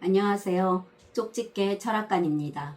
안녕하세요. 쪽집게 철학관입니다.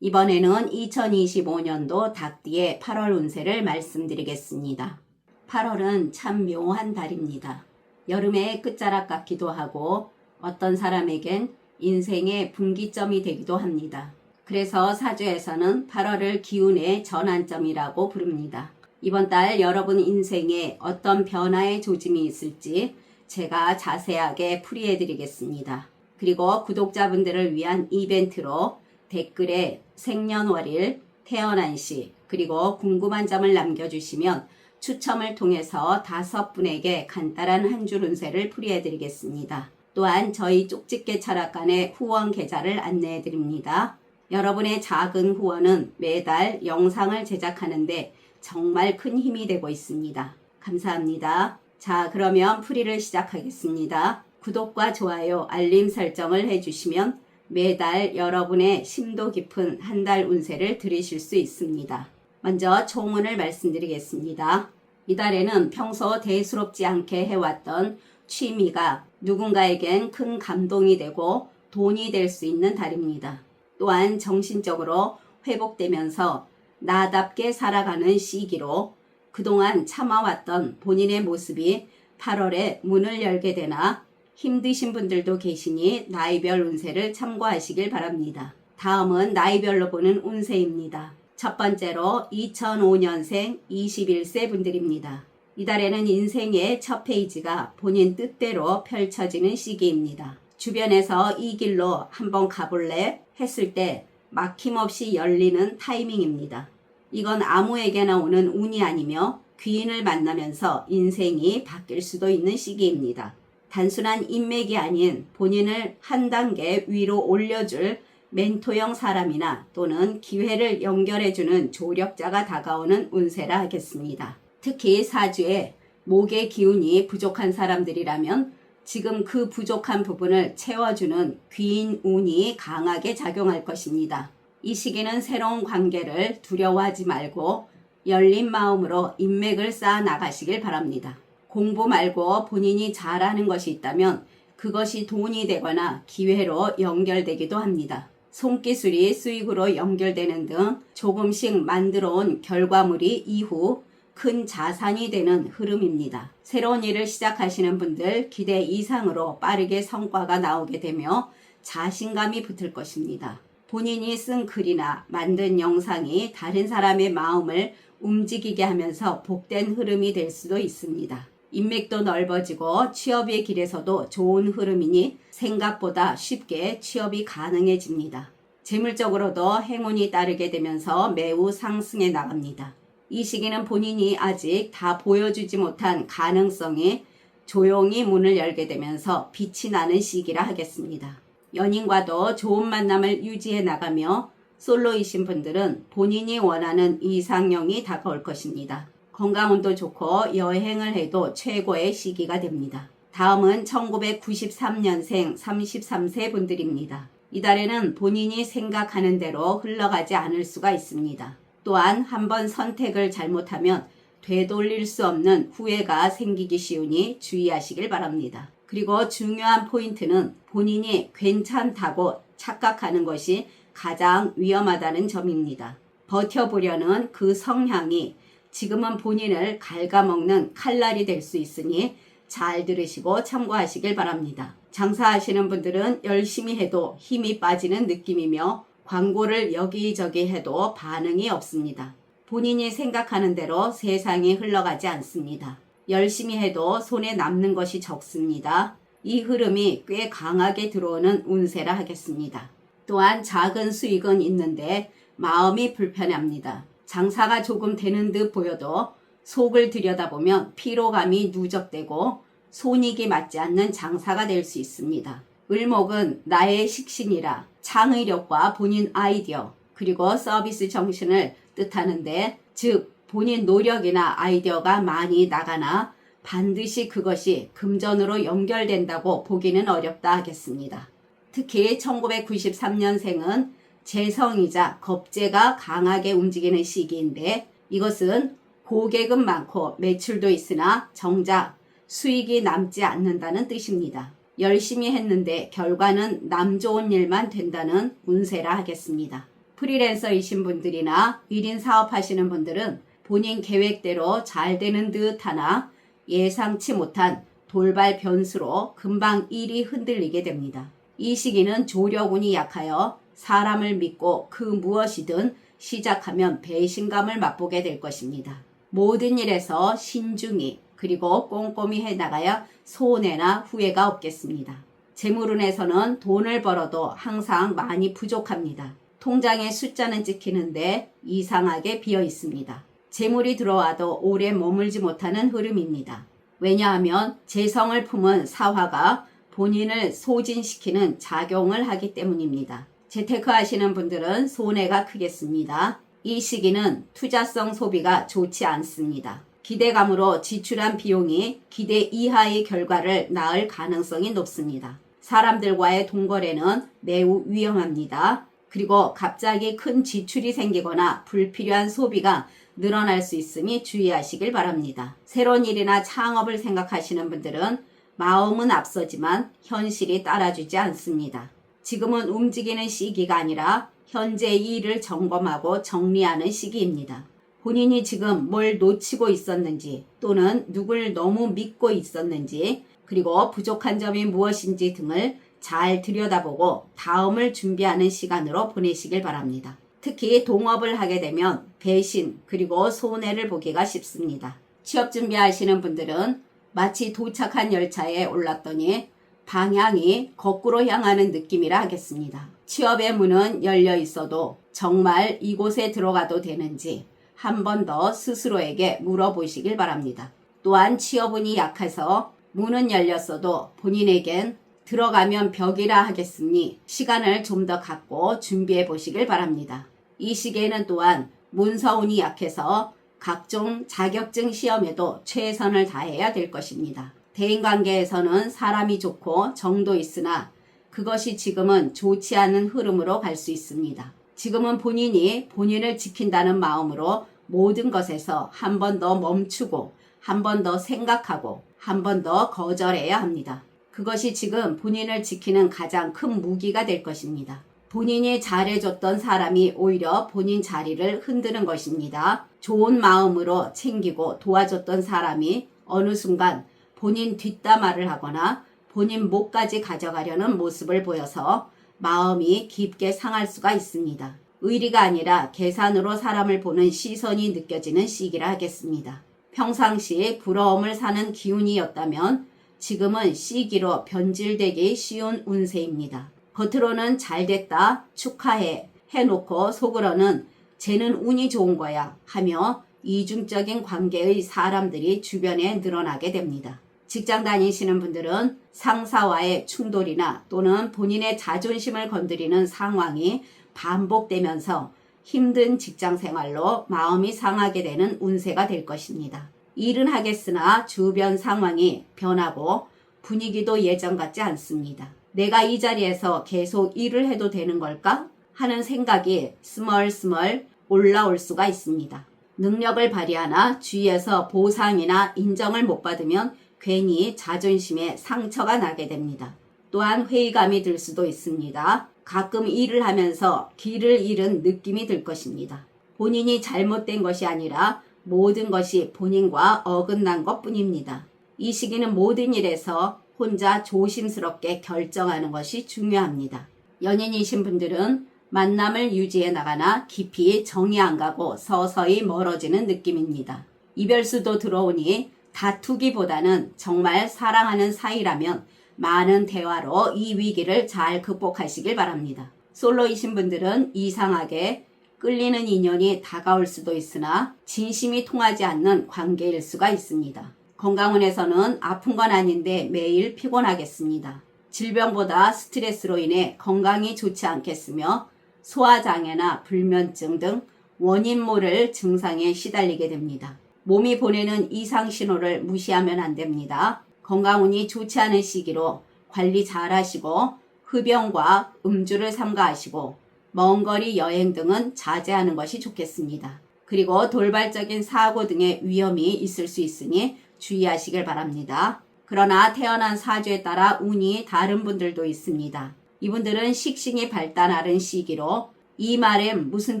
이번에는 2025년도 닭띠의 8월 운세를 말씀드리겠습니다. 8월은 참 묘한 달입니다. 여름의 끝자락 같기도 하고 어떤 사람에겐 인생의 분기점이 되기도 합니다. 그래서 사주에서는 8월을 기운의 전환점이라고 부릅니다. 이번 달 여러분 인생에 어떤 변화의 조짐이 있을지 제가 자세하게 풀이해 드리겠습니다. 그리고 구독자분들을 위한 이벤트로 댓글에 생년월일, 태어난 시, 그리고 궁금한 점을 남겨주시면 추첨을 통해서 다섯 분에게 간단한 한 줄 운세를 풀이해 드리겠습니다. 또한 저희 쪽집게 철학관의 후원 계좌를 안내해 드립니다. 여러분의 작은 후원은 매달 영상을 제작하는데 정말 큰 힘이 되고 있습니다. 감사합니다. 자, 그러면 풀이를 시작하겠습니다. 구독과 좋아요, 알림 설정을 해주시면 매달 여러분의 심도 깊은 한 달 운세를 들으실 수 있습니다. 먼저 총운을 말씀드리겠습니다. 이달에는 평소 대수롭지 않게 해왔던 취미가 누군가에겐 큰 감동이 되고 돈이 될 수 있는 달입니다. 또한 정신적으로 회복되면서 나답게 살아가는 시기로 그동안 참아왔던 본인의 모습이 8월에 문을 열게 되나 힘드신 분들도 계시니 나이별 운세를 참고하시길 바랍니다. 다음은 나이별로 보는 운세입니다. 첫 번째로 2005년생 21세 분들입니다. 이달에는 인생의 첫 페이지가 본인 뜻대로 펼쳐지는 시기입니다. 주변에서 이 길로 한번 가볼래? 했을 때 막힘없이 열리는 타이밍입니다. 이건 아무에게나 오는 운이 아니며 귀인을 만나면서 인생이 바뀔 수도 있는 시기입니다. 단순한 인맥이 아닌 본인을 한 단계 위로 올려줄 멘토형 사람이나 또는 기회를 연결해주는 조력자가 다가오는 운세라 하겠습니다. 특히 사주에 목의 기운이 부족한 사람들이라면 지금 그 부족한 부분을 채워주는 귀인 운이 강하게 작용할 것입니다. 이 시기는 새로운 관계를 두려워하지 말고 열린 마음으로 인맥을 쌓아 나가시길 바랍니다. 공부 말고 본인이 잘하는 것이 있다면 그것이 돈이 되거나 기회로 연결되기도 합니다. 손기술이 수익으로 연결되는 등 조금씩 만들어 온 결과물이 이후 큰 자산이 되는 흐름입니다. 새로운 일을 시작하시는 분들 기대 이상으로 빠르게 성과가 나오게 되며 자신감이 붙을 것입니다. 본인이 쓴 글이나 만든 영상이 다른 사람의 마음을 움직이게 하면서 복된 흐름이 될 수도 있습니다. 인맥도 넓어지고 취업의 길에서도 좋은 흐름이니 생각보다 쉽게 취업이 가능해집니다. 재물적으로도 행운이 따르게 되면서 매우 상승해 나갑니다. 이 시기는 본인이 아직 다 보여주지 못한 가능성이 조용히 문을 열게 되면서 빛이 나는 시기라 하겠습니다. 연인과도 좋은 만남을 유지해 나가며 솔로이신 분들은 본인이 원하는 이상형이 다가올 것입니다. 건강운도 좋고 여행을 해도 최고의 시기가 됩니다. 다음은 1993년생 33세 분들입니다. 이달에는 본인이 생각하는 대로 흘러가지 않을 수가 있습니다. 또한 한번 선택을 잘못하면 되돌릴 수 없는 후회가 생기기 쉬우니 주의하시길 바랍니다. 그리고 중요한 포인트는 본인이 괜찮다고 착각하는 것이 가장 위험하다는 점입니다. 버텨보려는 그 성향이 지금은 본인을 갉아먹는 칼날이 될 수 있으니 잘 들으시고 참고하시길 바랍니다. 장사하시는 분들은 열심히 해도 힘이 빠지는 느낌이며 광고를 여기저기 해도 반응이 없습니다. 본인이 생각하는 대로 세상이 흘러가지 않습니다. 열심히 해도 손에 남는 것이 적습니다. 이 흐름이 꽤 강하게 들어오는 운세라 하겠습니다. 또한 작은 수익은 있는데 마음이 불편합니다. 장사가 조금 되는 듯 보여도 속을 들여다보면 피로감이 누적되고 손익이 맞지 않는 장사가 될 수 있습니다. 을목은 나의 식신이라 창의력과 본인 아이디어 그리고 서비스 정신을 뜻하는데 즉 본인 노력이나 아이디어가 많이 나가나 반드시 그것이 금전으로 연결된다고 보기는 어렵다 하겠습니다. 특히 1993년생은 재성이자 겁재가 강하게 움직이는 시기인데 이것은 고객은 많고 매출도 있으나 정작 수익이 남지 않는다는 뜻입니다. 열심히 했는데 결과는 남 좋은 일만 된다는 운세라 하겠습니다. 프리랜서이신 분들이나 1인 사업하시는 분들은 본인 계획대로 잘 되는 듯 하나 예상치 못한 돌발 변수로 금방 일이 흔들리게 됩니다. 이 시기는 조력운이 약하여 사람을 믿고 그 무엇이든 시작하면 배신감을 맛보게 될 것입니다. 모든 일에서 신중히 그리고 꼼꼼히 해 나가야 손해나 후회가 없겠습니다. 재물운에서는 돈을 벌어도 항상 많이 부족합니다. 통장의 숫자는 찍히는데 이상하게 비어 있습니다. 재물이 들어와도 오래 머물지 못하는 흐름입니다. 왜냐하면 재성을 품은 사화가 본인을 소진시키는 작용을 하기 때문입니다. 재테크 하시는 분들은 손해가 크겠습니다. 이 시기는 투자성 소비가 좋지 않습니다. 기대감으로 지출한 비용이 기대 이하의 결과를 낳을 가능성이 높습니다. 사람들과의 동거래는 매우 위험합니다. 그리고 갑자기 큰 지출이 생기거나 불필요한 소비가 늘어날 수 있으니 주의하시길 바랍니다. 새로운 일이나 창업을 생각하시는 분들은 마음은 앞서지만 현실이 따라주지 않습니다. 지금은 움직이는 시기가 아니라 현재 의 일을 점검하고 정리하는 시기입니다. 본인이 지금 뭘 놓치고 있었는지 또는 누굴 너무 믿고 있었는지 그리고 부족한 점이 무엇인지 등을 잘 들여다보고 다음을 준비하는 시간으로 보내시길 바랍니다. 특히 동업을 하게 되면 배신 그리고 손해를 보기가 쉽습니다. 취업 준비하시는 분들은 마치 도착한 열차에 올랐더니 방향이 거꾸로 향하는 느낌이라 하겠습니다. 취업의 문은 열려 있어도 정말 이곳에 들어가도 되는지 한 번 더 스스로에게 물어보시길 바랍니다. 또한 취업운이 약해서 문은 열렸어도 본인에겐 들어가면 벽이라 하겠으니 시간을 좀 더 갖고 준비해 보시길 바랍니다. 이 시기에는 또한 문서운이 약해서 각종 자격증 시험에도 최선을 다해야 될 것입니다. 대인관계에서는 사람이 좋고 정도 있으나 그것이 지금은 좋지 않은 흐름으로 갈 수 있습니다. 지금은 본인이 본인을 지킨다는 마음으로 모든 것에서 한 번 더 멈추고 한 번 더 생각하고 한 번 더 거절해야 합니다. 그것이 지금 본인을 지키는 가장 큰 무기가 될 것입니다. 본인이 잘해줬던 사람이 오히려 본인 자리를 흔드는 것입니다. 좋은 마음으로 챙기고 도와줬던 사람이 어느 순간 본인 뒷담화를 하거나 본인 목까지 가져가려는 모습을 보여서 마음이 깊게 상할 수가 있습니다. 의리가 아니라 계산으로 사람을 보는 시선이 느껴지는 시기라 하겠습니다. 평상시 부러움을 사는 기운이었다면 지금은 시기로 변질되기 쉬운 운세입니다. 겉으로는 잘 됐다, 축하해, 해놓고 속으로는 쟤는 운이 좋은 거야 하며 이중적인 관계의 사람들이 주변에 늘어나게 됩니다. 직장 다니시는 분들은 상사와의 충돌이나 또는 본인의 자존심을 건드리는 상황이 반복되면서 힘든 직장 생활로 마음이 상하게 되는 운세가 될 것입니다. 일은 하겠으나 주변 상황이 변하고 분위기도 예전 같지 않습니다. 내가 이 자리에서 계속 일을 해도 되는 걸까? 하는 생각이 스멀스멀 올라올 수가 있습니다. 능력을 발휘하나 주위에서 보상이나 인정을 못 받으면 괜히 자존심에 상처가 나게 됩니다. 또한 회의감이 들 수도 있습니다. 가끔 일을 하면서 길을 잃은 느낌이 들 것입니다. 본인이 잘못된 것이 아니라 모든 것이 본인과 어긋난 것 뿐입니다. 이 시기는 모든 일에서 혼자 조심스럽게 결정하는 것이 중요합니다. 연인이신 분들은 만남을 유지해 나가나 깊이 정이 안 가고 서서히 멀어지는 느낌입니다. 이별수도 들어오니 다투기보다는 정말 사랑하는 사이라면 많은 대화로 이 위기를 잘 극복하시길 바랍니다. 솔로이신 분들은 이상하게 끌리는 인연이 다가올 수도 있으나 진심이 통하지 않는 관계일 수가 있습니다. 건강운에서는 아픈 건 아닌데 매일 피곤하겠습니다. 질병보다 스트레스로 인해 건강이 좋지 않겠으며 소화장애나 불면증 등 원인 모를 증상에 시달리게 됩니다. 몸이 보내는 이상 신호를 무시하면 안 됩니다. 건강운이 좋지 않은 시기로 관리 잘 하시고 흡연과 음주를 삼가하시고 먼 거리 여행 등은 자제하는 것이 좋겠습니다. 그리고 돌발적인 사고 등의 위험이 있을 수 있으니 주의하시길 바랍니다. 그러나 태어난 사주에 따라 운이 다른 분들도 있습니다. 이분들은 식신이 발달하는 시기로 이 말은 무슨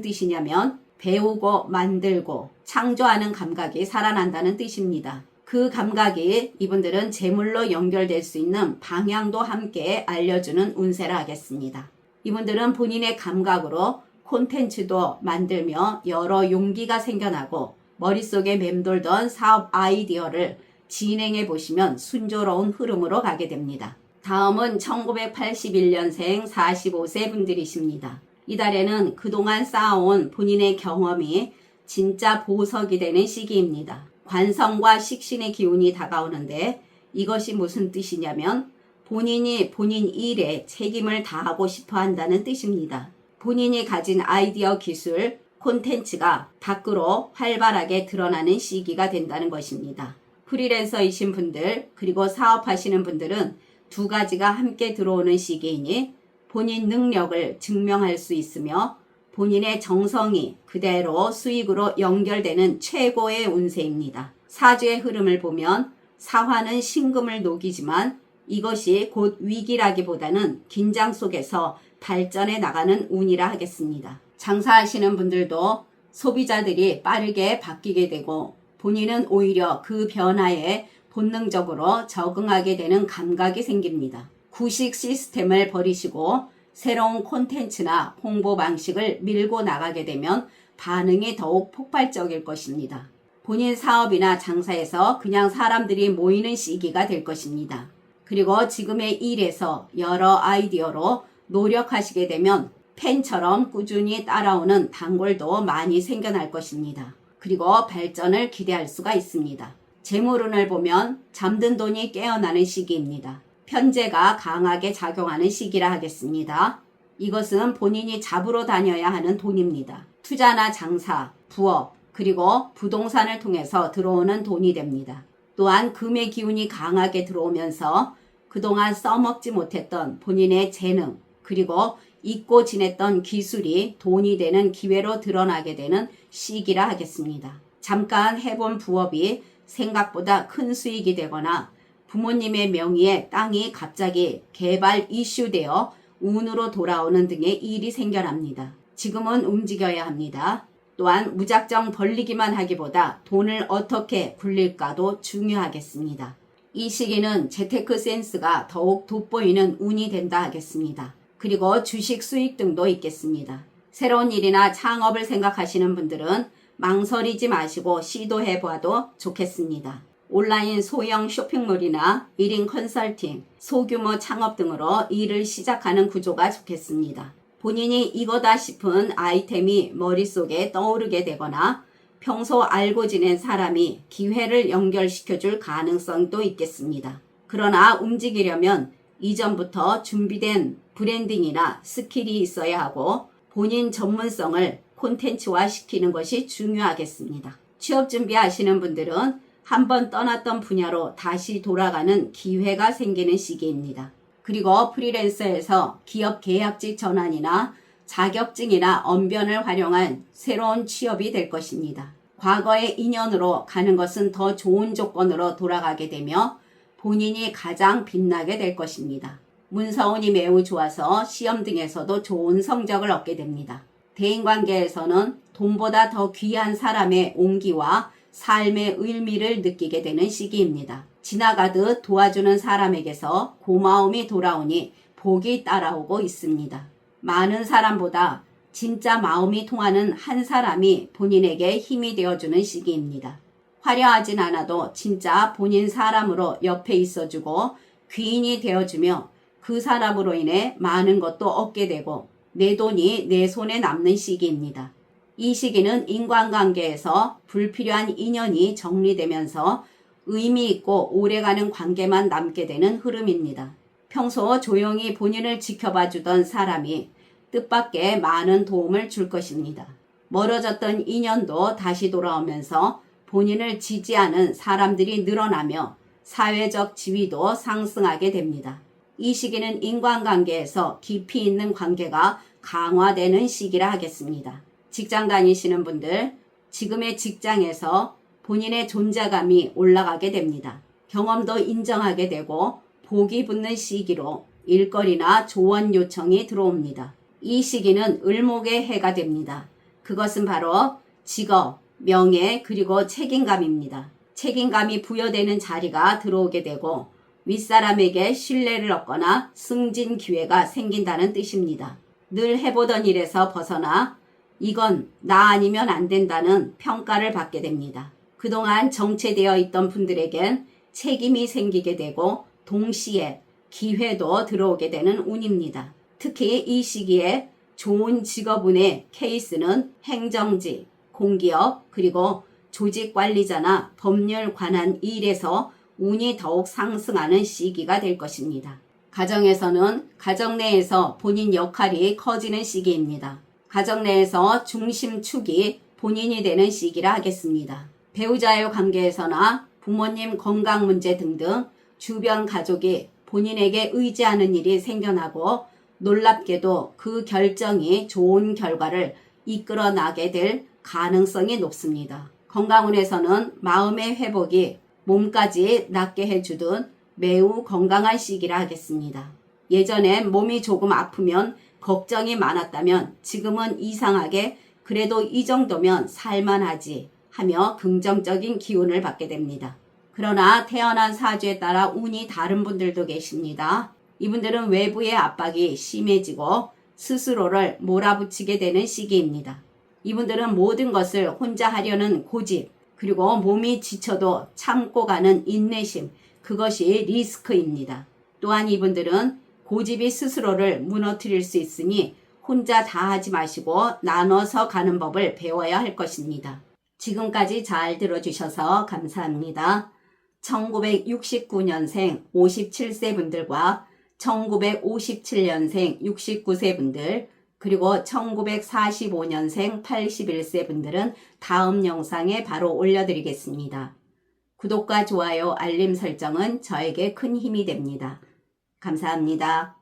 뜻이냐면 배우고 만들고 창조하는 감각이 살아난다는 뜻입니다. 그 감각이 이분들은 재물로 연결될 수 있는 방향도 함께 알려주는 운세라 하겠습니다. 이분들은 본인의 감각으로 콘텐츠도 만들며 여러 용기가 생겨나고 머릿속에 맴돌던 사업 아이디어를 진행해 보시면 순조로운 흐름으로 가게 됩니다. 다음은 1981년생 45세 분들이십니다. 이달에는 그동안 쌓아온 본인의 경험이 진짜 보석이 되는 시기입니다. 관성과 식신의 기운이 다가오는데 이것이 무슨 뜻이냐면 본인이 본인 일에 책임을 다하고 싶어 한다는 뜻입니다. 본인이 가진 아이디어 기술, 콘텐츠가 밖으로 활발하게 드러나는 시기가 된다는 것입니다. 프리랜서이신 분들, 그리고 사업하시는 분들은 두 가지가 함께 들어오는 시기이니 본인 능력을 증명할 수 있으며 본인의 정성이 그대로 수익으로 연결되는 최고의 운세입니다. 사주의 흐름을 보면 사화는 신금을 녹이지만 이것이 곧 위기라기보다는 긴장 속에서 발전해 나가는 운이라 하겠습니다. 장사하시는 분들도 소비자들이 빠르게 바뀌게 되고 본인은 오히려 그 변화에 본능적으로 적응하게 되는 감각이 생깁니다. 구식 시스템을 버리시고 새로운 콘텐츠나 홍보 방식을 밀고 나가게 되면 반응이 더욱 폭발적일 것입니다. 본인 사업이나 장사에서 그냥 사람들이 모이는 시기가 될 것입니다. 그리고 지금의 일에서 여러 아이디어로 노력하시게 되면 팬처럼 꾸준히 따라오는 단골도 많이 생겨날 것입니다. 그리고 발전을 기대할 수가 있습니다. 재물운을 보면 잠든 돈이 깨어나는 시기입니다. 편제가 강하게 작용하는 시기라 하겠습니다. 이것은 본인이 잡으러 다녀야 하는 돈입니다. 투자나 장사, 부업, 그리고 부동산을 통해서 들어오는 돈이 됩니다. 또한 금의 기운이 강하게 들어오면서 그동안 써먹지 못했던 본인의 재능, 그리고 잊고 지냈던 기술이 돈이 되는 기회로 드러나게 되는 시기라 하겠습니다. 잠깐 해본 부업이 생각보다 큰 수익이 되거나 부모님의 명의의 땅이 갑자기 개발 이슈되어 운으로 돌아오는 등의 일이 생겨납니다. 지금은 움직여야 합니다. 또한 무작정 벌리기만 하기보다 돈을 어떻게 굴릴까도 중요하겠습니다. 이 시기는 재테크 센스가 더욱 돋보이는 운이 된다 하겠습니다. 그리고 주식 수익 등도 있겠습니다. 새로운 일이나 창업을 생각하시는 분들은 망설이지 마시고 시도해 봐도 좋겠습니다. 온라인 소형 쇼핑몰이나 1인 컨설팅, 소규모 창업 등으로 일을 시작하는 구조가 좋겠습니다. 본인이 이거다 싶은 아이템이 머릿속에 떠오르게 되거나 평소 알고 지낸 사람이 기회를 연결시켜줄 가능성도 있겠습니다. 그러나 움직이려면 이전부터 준비된 브랜딩이나 스킬이 있어야 하고 본인 전문성을 콘텐츠화 시키는 것이 중요하겠습니다. 취업 준비하시는 분들은 한번 떠났던 분야로 다시 돌아가는 기회가 생기는 시기입니다. 그리고 프리랜서에서 기업 계약직 전환이나 자격증이나 언변을 활용한 새로운 취업이 될 것입니다. 과거의 인연으로 가는 것은 더 좋은 조건으로 돌아가게 되며 본인이 가장 빛나게 될 것입니다. 문서운이 매우 좋아서 시험 등에서도 좋은 성적을 얻게 됩니다. 대인관계에서는 돈보다 더 귀한 사람의 온기와 삶의 의미를 느끼게 되는 시기입니다. 지나가듯 도와주는 사람에게서 고마움이 돌아오니 복이 따라오고 있습니다. 많은 사람보다 진짜 마음이 통하는 한 사람이 본인에게 힘이 되어주는 시기입니다. 화려하진 않아도 진짜 본인 사람으로 옆에 있어주고 귀인이 되어주며 그 사람으로 인해 많은 것도 얻게 되고 내 돈이 내 손에 남는 시기입니다. 이 시기는 인간관계에서 불필요한 인연이 정리되면서 의미 있고 오래가는 관계만 남게 되는 흐름입니다. 평소 조용히 본인을 지켜봐 주던 사람이 뜻밖의 많은 도움을 줄 것입니다. 멀어졌던 인연도 다시 돌아오면서 본인을 지지하는 사람들이 늘어나며 사회적 지위도 상승하게 됩니다. 이 시기는 인간관계에서 깊이 있는 관계가 강화되는 시기라 하겠습니다. 직장 다니시는 분들, 지금의 직장에서 본인의 존재감이 올라가게 됩니다. 경험도 인정하게 되고 복이 붙는 시기로 일거리나 조언 요청이 들어옵니다. 이 시기는 을목의 해가 됩니다. 그것은 바로 직업, 명예, 그리고 책임감입니다. 책임감이 부여되는 자리가 들어오게 되고 윗사람에게 신뢰를 얻거나 승진 기회가 생긴다는 뜻입니다. 늘 해보던 일에서 벗어나 이건 나 아니면 안 된다는 평가를 받게 됩니다. 그동안 정체되어 있던 분들에겐 책임이 생기게 되고 동시에 기회도 들어오게 되는 운입니다. 특히 이 시기에 좋은 직업운의 케이스는 행정직, 공기업, 그리고 조직 관리자나 법률 관한 일에서 운이 더욱 상승하는 시기가 될 것입니다. 가정에서는 가정 내에서 본인 역할이 커지는 시기입니다. 가정 내에서 중심축이 본인이 되는 시기라 하겠습니다. 배우자의 관계에서나 부모님 건강 문제 등등 주변 가족이 본인에게 의지하는 일이 생겨나고 놀랍게도 그 결정이 좋은 결과를 이끌어 나게 될 가능성이 높습니다. 건강운에서는 마음의 회복이 몸까지 낫게 해주듯 매우 건강한 시기라 하겠습니다. 예전에 몸이 조금 아프면 걱정이 많았다면 지금은 이상하게 그래도 이 정도면 살만하지 하며 긍정적인 기운을 받게 됩니다. 그러나 태어난 사주에 따라 운이 다른 분들도 계십니다. 이분들은 외부의 압박이 심해지고 스스로를 몰아붙이게 되는 시기입니다. 이분들은 모든 것을 혼자 하려는 고집, 그리고 몸이 지쳐도 참고 가는 인내심, 그것이 리스크입니다. 또한 이분들은 고집이 스스로를 무너뜨릴 수 있으니 혼자 다 하지 마시고 나눠서 가는 법을 배워야 할 것입니다. 지금까지 잘 들어주셔서 감사합니다. 1969년생 57세 분들과 1957년생 69세 분들, 그리고 1945년생 81세 분들은 다음 영상에 바로 올려드리겠습니다. 구독과 좋아요, 알림 설정은 저에게 큰 힘이 됩니다. 감사합니다.